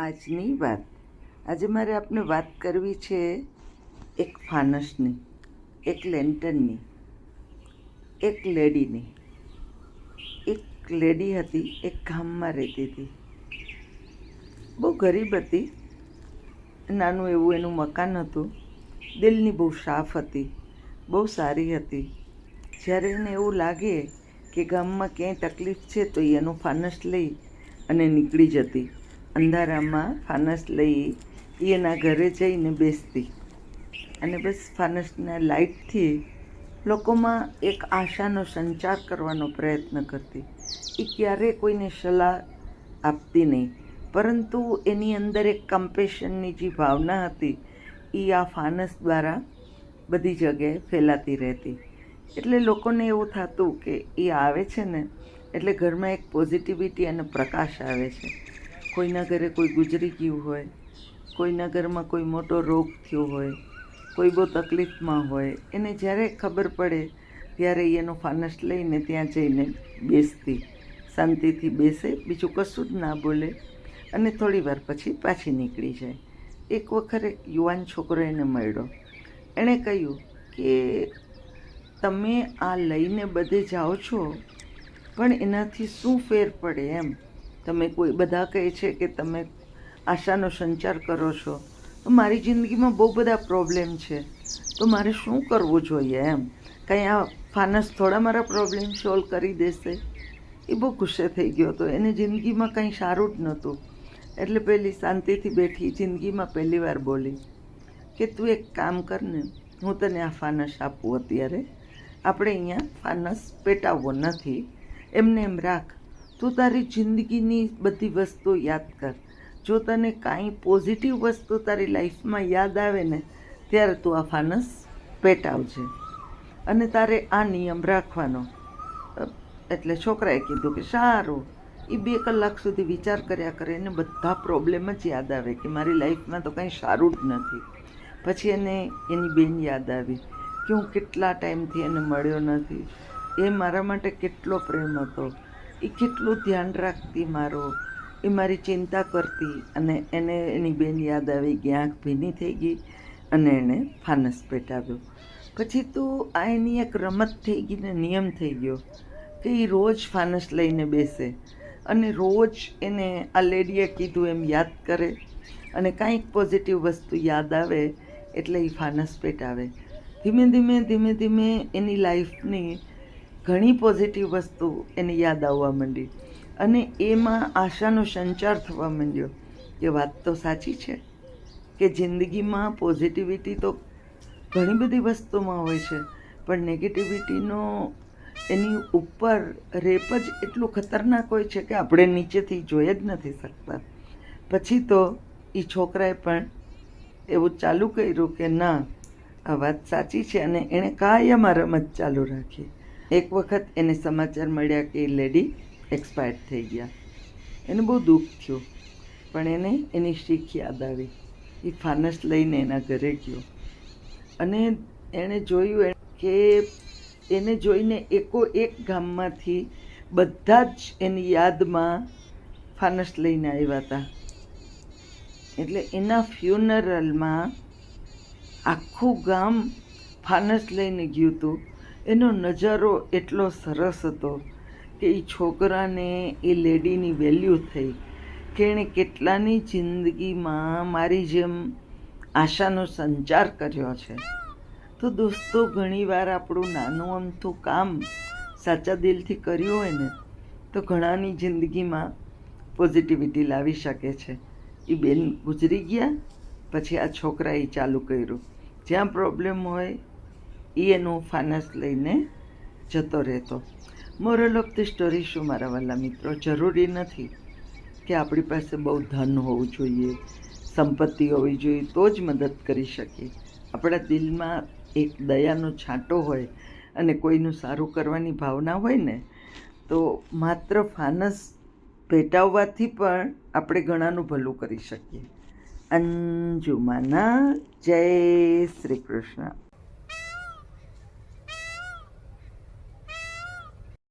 આજની વાત. આજે મારે આપને વાત કરવી છે એક ફાનસની, એક લેન્ટનની એક લેડીની. એક લેડી હતી, એક ગામમાં રહેતી હતી. બહુ ગરીબ હતી. નાનું એવું એનું મકાન હતું. દિલની બહુ સાફ હતી. બહુ સારી હતી. જ્યારે એને એવું લાગે કે ગામમાં ક્યાંય તકલીફ છે તો એનું ફાનસ લઈ અને નીકળી જતી. અંધારામાં ફાનસ લઈ એ એના ઘરે જઈને બેસતી. અને બસ ફાનસના લાઇટથી લોકોમાં એક આશાનો સંચાર કરવાનો પ્રયત્ન કરતી. એ ક્યારેય કોઈને સલાહ આપતી નહીં. પરંતુ એની અંદર એક કમ્પેશનની જે ભાવના હતી એ આ ફાનસ દ્વારા બધી જગ્યાએ ફેલાતી રહેતી. એટલે લોકોને એવું થતું કે એ આવે છે ને, એટલે ઘરમાં એક પોઝિટિવિટી અને પ્રકાશ આવે છે. કોઈના ઘરે કોઈ ગુજરી ગયું હોય કોઈના ઘરમાં કોઈ મોટો રોગ થયો હોય, કોઈ બહુ તકલીફમાં હોય, એને જ્યારે ખબર પડે ત્યારે એનો ફાનસ લઈને ત્યાં જઈને બેસતી, શાંતિથી બેસે, બીજું કશું જ ના બોલે અને થોડી વાર પછી પાછી નીકળી જાય. એક વખત એક યુવાન છોકરો એને મળ્યો. એણે કહ્યું કે, તમે આ લઈને બધે જાઓ છો, પણ એનાથી શું ફેર પડે એમ? તમે કોઈ બધા કહે છે કે તમે આશાનો સંચાર કરો છો, તો મારી જિંદગીમાં બહુ બધા પ્રોબ્લેમ છે. તો મારે શું કરવું જોઈએ એમ? કંઈ આ ફાનસ થોડા મારા પ્રોબ્લેમ સોલ્વ કરી દેશે? એ બહુ ગુસ્સે થઈ ગયો હતો. એને જિંદગીમાં કંઈ સારું જ નહોતું. એટલે પેલી શાંતિથી બેઠી જિંદગીમાં પહેલી વાર બોલી, કે તું એક કામ કર ને, હું તને આ ફાનસ આપું અત્યારે. આપણે અહીંયા ફાનસ પેટાવવો નથી. એમને એમ રાખ તું તારી જિંદગીની બધી વસ્તુ યાદ કર. જો તને કાંઈ પોઝિટિવ વસ્તુ તારી લાઈફમાં યાદ આવે ને, ત્યારે તું આ ફાનસ પેટાવજે. અને તારે આ નિયમ રાખવાનો. એટલે છોકરાએ કીધું કે સારું. એ બે કલાક સુધી વિચાર કર્યા કરે એને બધા પ્રોબ્લેમ જ યાદ આવે કે મારી લાઈફમાં તો કંઈ સારું જ નથી. પછી એને એની બેન યાદ આવી કે હું કેટલા ટાઈમથી એને મળ્યો નથી. એ મારા માટે કેટલો પ્રેમ હતો. એ કેટલું ધ્યાન રાખતી મારો? એ મારી ચિંતા કરતી અને એને એની બેન યાદ આવી ગઈ, આંખ ભીની થઈ ગઈ અને એણે ફાનસ પેટાવ્યો. પછી તો આ એની એક રમત થઈ ગઈ ને નિયમ થઈ ગયો કે એ રોજ ફાનસ લઈને બેસે અને રોજ એને આ લેડીએ કીધું એમ યાદ કરે અને કાંઈક પોઝિટિવ વસ્તુ યાદ આવે એટલે એ ફાનસ પેટાવે. ધીમે ધીમે ધીમે ધીમે એની લાઈફની ઘણી પોઝિટિવ વસ્તુ એને યાદ આવવા માંડી. અને એમાં આશાનો સંચાર થવા માંડ્યો. કે વાત તો સાચી છે કે જિંદગીમાં પોઝિટિવિટી તો ઘણી બધી વસ્તુમાં હોય છે, પણ નેગેટિવિટીનો એની ઉપર રેપ જ એટલું ખતરનાક હોય છે કે આપણે નીચેથી જોઈ જ નથી શકતા. પછી તો એ છોકરાએ પણ એવું ચાલુ કર્યું કે ના, આ વાત સાચી છે અને એણે કાયમ આ રમત ચાલુ રાખી. એક વખત એને સમાચાર મળ્યા કે લેડી એક્સપાયર્ડ થઈ ગયા. એને બહુ દુઃખ થયું, પણ એને એની શીખ યાદ આવી. એ ફાનસ લઈને એના ઘરે ગયો. અને એણે જોયું કે એને જોઈને એકો એક ગામમાંથી બધા જ એની યાદમાં ફાનસ લઈને આવ્યા હતા. એટલે એના ફ્યુનરલમાં આખું ગામ ફાનસ લઈને ગયું હતું. એનો નજારો એટલો સરસ હતો કે એ છોકરાને એ લેડીની વેલ્યુ થઈ. કે એણે કેટલાની જિંદગીમાં મારી જેમ આશાનો સંચાર કર્યો છે. તો દોસ્તો, ઘણીવાર આપણું નાનું અમથું કામ સાચા દિલથી કર્યું હોય ને, તો ઘણાની જિંદગીમાં પોઝિટિવિટી લાવી શકે છે. એ બેન ગુજરી ગયા, પછી આ છોકરાએ ચાલુ કર્યું. જ્યાં પ્રોબ્લેમ હોય એ એનું ફાનસ લઈને જતો રહેતો. મોરલ ઓફ ધી સ્ટોરી શું મારા વાલા મિત્રો? જરૂરી નથી કે આપણી પાસે બહુ ધન હોવું જોઈએ, સંપત્તિ હોવી જોઈએ, તો જ મદદ કરી શકીએ. આપણા દિલમાં એક દયાનો છાંટો હોય અને કોઈનું સારું કરવાની ભાવના હોય ને, તો માત્ર ફાનસ ભેટાવવાથી પણ આપણે ઘણાનું ભલું કરી શકીએ. અંજુમાના જય શ્રી કૃષ્ણ.